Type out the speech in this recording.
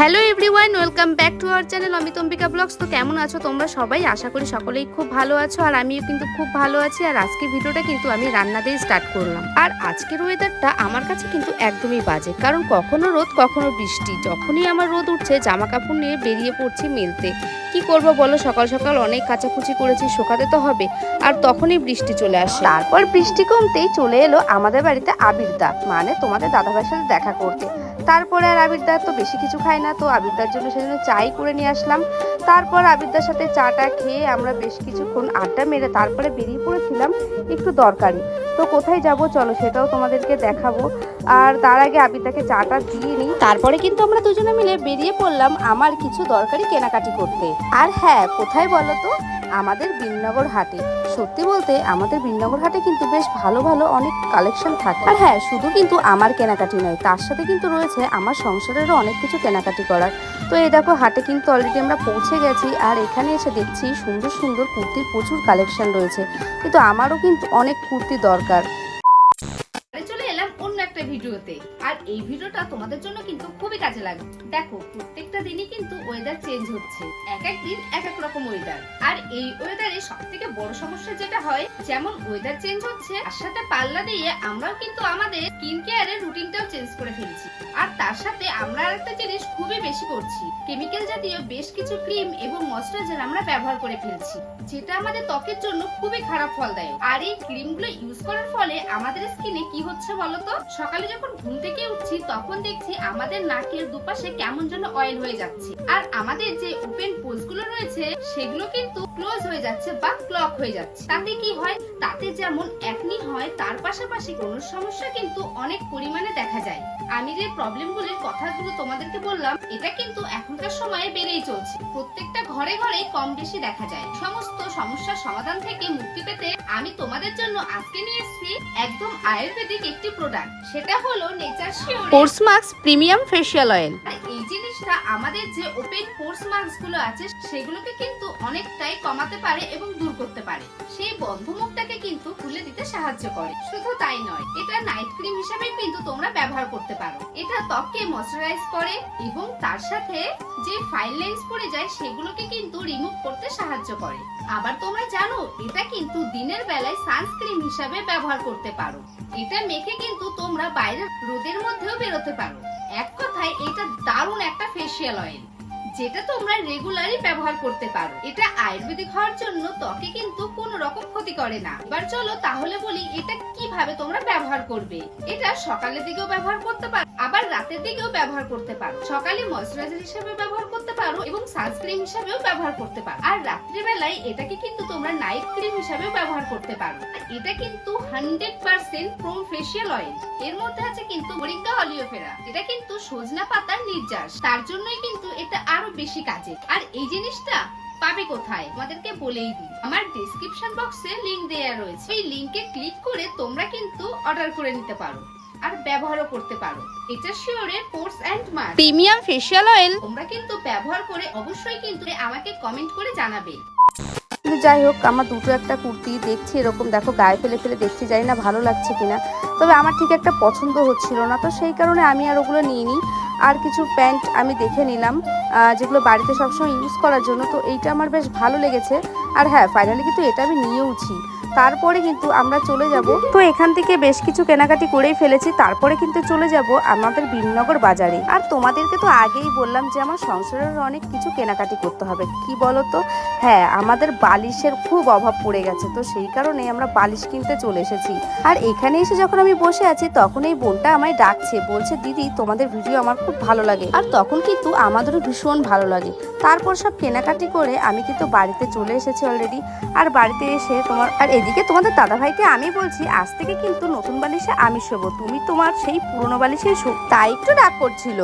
Hello everyone welcome back to our channel Amit Ambika blogs. তো কেমন আছো তোমরা সবাই? আশা করি সকলেই খুব ভালো আছো, আর আমিও কিন্তু খুব ভালো আছি। আর আজকের ভিডিওটা কিন্তু আমি রান্না দিয়ে স্টার্ট করলাম। আর আজকের ওয়েদারটা আমার কাছে কিন্তু একদমই বাজে, কারণ কখনো রোদ, কখনো বৃষ্টি। যখনই আমার রোদ উঠছে জামা কাপড় নিয়ে বেরিয়ে পড়ছি মেলতে। কি করব বলো? সকাল সকাল অনেক কাচাকুচি করেছি, শোকাতে তো হবে। আর তখনই বৃষ্টি চলে আসে। তারপর বৃষ্টি কমতেই চলে এলো আমাদের বাড়িতে আবিরদা মানে তোমাদের দাদাভাইয়ের সাথে দেখা করতে। তারপরে আর আবিরদার তো বেশি কিছু খাই না, তো আবিরদার জন্য সেজন্য চাই করে নিয়ে আসলাম। তারপর আবিরদার সাথে চাটা খেয়ে আমরা বেশ কিছুক্ষণ আড্ডা মেরে তারপরে বেরিয়ে পড়েছিলাম একটু দরকারি। তো কোথায় যাব চলো সেটাও তোমাদেরকে দেখাবো। আর তার আগে আবিরদাকে চাটা দিয়ে নিই। তারপরে কিন্তু আমরা দুজনে মিলে বেরিয়ে পড়লাম আমার কিছু দরকারি কেনাকাটি করতে। আর হ্যাঁ কোথায় বলো তো? আমাদের বিননগর হাটে। সত্যি বলতে, আমাদের বিননগর হাটে কিন্তু বেশ ভালো ভালো অনেক কালেকশন থাকে। আর হ্যাঁ শুধু কিন্তু আমার কেনাকাটি নয়, তার সাথে কিন্তু রয়েছে আমার সংসারেরও অনেক কিছু কেনাকাটি করার। তো এই দেখো, হাটে কিন্তু অলরেডি আমরা পৌঁছে গেছি, আর এখানে এসে দেখছি সুন্দর সুন্দর কুর্তির প্রচুর কালেকশন রয়েছে। কিন্তু আমারও কিন্তু অনেক কুর্তি দরকার চলে এলাম অন্য একটা ভিডিওতে। আর এই ভিডিওটা তোমাদের জন্য কিন্তু খুবই কাজে লাগবে। দেখো, প্রত্যেকটা দিনই কিন্তু ওয়েদার চেঞ্জ হচ্ছে। এক এক দিন এক এক রকম ওয়েদার আর এই ওয়েদারে সব থেকে বড় সমস্যা যেটা হয়, যেমন ওয়েদার চেঞ্জ হচ্ছে, তার সাথে পাল্লা দিয়ে আমরাও কিন্তু আমাদের স্কিন কেয়ারের রুটিনটাও চেঞ্জ করে ফেলছি। আর তার সাথে আমরা আরেকটা জিনিস খুবই বেশি করছি। কেমিক্যাল জাতীয় বেশ কিছু ক্রিম এবং ময়শ্চারাইজার আমরা ব্যবহার করে ফেলছি, যেটা আমাদের ত্বকের জন্য খুবই খারাপ ফল দেয় আর এই ক্রিমগুলো ইউজ করার ফলে আমাদের স্কিনে কি হচ্ছে বলতো? সকালে যখন ঘুম থেকে উঠছি, তখন দেখছি আমাদের নাকের দুপাশে কেমন যেন অয়েল হয়ে যাচ্ছে। আর আমাদের যে ওপেন পোজগুলো রয়েছে, সেগুলো কিন্তু ক্লোজ হয়ে যাচ্ছে বা ক্লক হয়ে যাচ্ছে। তাতে কি হয়? তাতে যেমন একনি হয়, তার পাশাপাশি কোন সমস্যা কিন্তু অনেক পরিমাণে দেখা যায়। আমি যে প্রবলেমগুলির কথাগুলো তোমাদেরকে বললাম, এটা কিন্তু এখনকার সময়ে বেড়েই চলছে। প্রত্যেকটা ঘরে ঘরে কম বেশি দেখা যায়। সমস্ত সমস্যার সমাধান থেকে মুক্তি পেতে আমি তোমাদের জন্য আজকে নিয়ে এসেছি একদম আয়ুর্বেদিক একটি প্রোডাক্ট হলো nature sure pores mask premium facial oil এই জিনিসটা আমাদের যে ওপেন পোর্স মার্কসগুলো আছে সেগুলোকে কিন্তু অনেকটাই কমাতে পারে এবং দূর করতে পারে। সেই বন্ধ মুখটাকে কিন্তু খুলে দিতে সাহায্য করে। শুধু তাই নয় এটা নাইট ক্রিম হিসেবে কিন্তু তোমরা ব্যবহার করতে পারো। এটা ত্বককে ময়শ্চারাইজ করে এবং তার সাথে যে ফাইন লাইন্স পড়ে যায় সেগুলোকে কিন্তু রিমুভ করতে সাহায্য করে। আবার তোমরা জানো এটা কিন্তু দিনের বেলায় সানস্ক্রিন হিসাবে ব্যবহার করতে পারো। এটা মেখে কিন্তু তোমরা বাইরের রোদের মধ্যেও বেরোতে পারো। এক কথায় এটা দারুণ একটা ফেসিয়াল অয়েল যেটা তোমরা রেগুলারই ব্যবহার করতে পারো। এটা আয়ুর্বেদিক হওয়ার জন্য ত্বকে কিন্তু কোন রকম ক্ষতি করে না। এবার চলো তাহলে বলি, এটা কীভাবে তোমরা ব্যবহার করবে? এটা সকালের দিকেও ব্যবহার করতে পারো, আবার রাতের দিকেও ব্যবহার করতে পারো। সকালে ময়শ্চারাইজার হিসেবে ব্যবহার করতে পারো এবং সানস্ক্রিন হিসেবেও ব্যবহার করতে পারো। আর রাত্রি বেলায় এটাকে কিন্তু তোমরা নাইট ক্রিম হিসেবেও ব্যবহার করতে পারো। এটা কিন্তু হান্ড্রেড পার্সেন্ট প্রোন ফেসিয়াল অয়েল এর মধ্যে আছে কিন্তু মরিঙ্গা অলিওফেরা এটা কিন্তু সজনা পাতার নির্যাস। তার জন্যই কিন্তু বেশি কাজে। আর এই জিনিসটা পাবে কোথায়? তোমাদেরকে বলেই দিই। আমার ডেসক্রিপশন বক্সে লিংক দেয়া রয়েছে। ওই লিংকে ক্লিক করে তোমরা কিন্তু অর্ডার করে নিতে পারো। আর ব্যবহারও করতে পারো। এটা শিওরের pores and mask premium facial oil তোমরা কিন্তু ব্যবহার করে অবশ্যই কিন্তু আমাকে কমেন্ট করে জানাবে। কিন্তু যাই হোক আমার দুটো একটা কুর্তি দেখছি এরকম দেখো গায়ে ফেলে ফেলে দেখছি জানি না ভালো লাগছে কিনা। তবে আমার ঠিক একটা পছন্দ হচ্ছিল না তো সেই কারণে আমি আর ওগুলো নিইনি। আর কিছু প্যান্ট আমি দেখে নিলাম যেগুলো বাড়িতে সবসময় ইউজ করার জন্য। তো এইটা আমার বেশ ভালো লেগেছে। আর হ্যাঁ ফাইনালি কিন্তু এটা আমি নিয়েওছি। তারপরে কিন্তু আমরা চলে যাব। তো এখান থেকে বেশ কিছু কেনাকাটি করেই ফেলেছি, তারপরে কিন্তু চলে যাব আমাদের বীরনগর বাজারে। আর তোমাদেরকে তো আগেই বললাম যে আমার সংসারের অনেক কিছু কেনাকাটি করতে হবে। কি বলো তো হ্যাঁ আমাদের বালিশের খুব অভাব পড়ে গেছে, তো সেই কারণে আমরা বালিশ কিনতে চলে এসেছি। আর এখানে এসে যখন আমি বসে আছি, তখন এই বোনটা আমায় ডাকছে, বলছে, দিদি, তোমাদের ভিডিও আমার খুব ভালো লাগে। আর তখন কিন্তু আমাদেরও ভীষণ ভালো লাগে। তারপর সব কেনাকাটি করে আমি কিন্তু বাড়িতে চলে এসেছি অলরেডি আর বাড়িতে এসে তোমার, আর এদিকে তোমাদের দাদা ভাইকে আমি বলছি, আজ থেকে কিন্তু নতুন বালিশে আমি শোবো। তুমি তোমার সেই পুরনো বালিশে শো তাই একটু ডাক করছিল।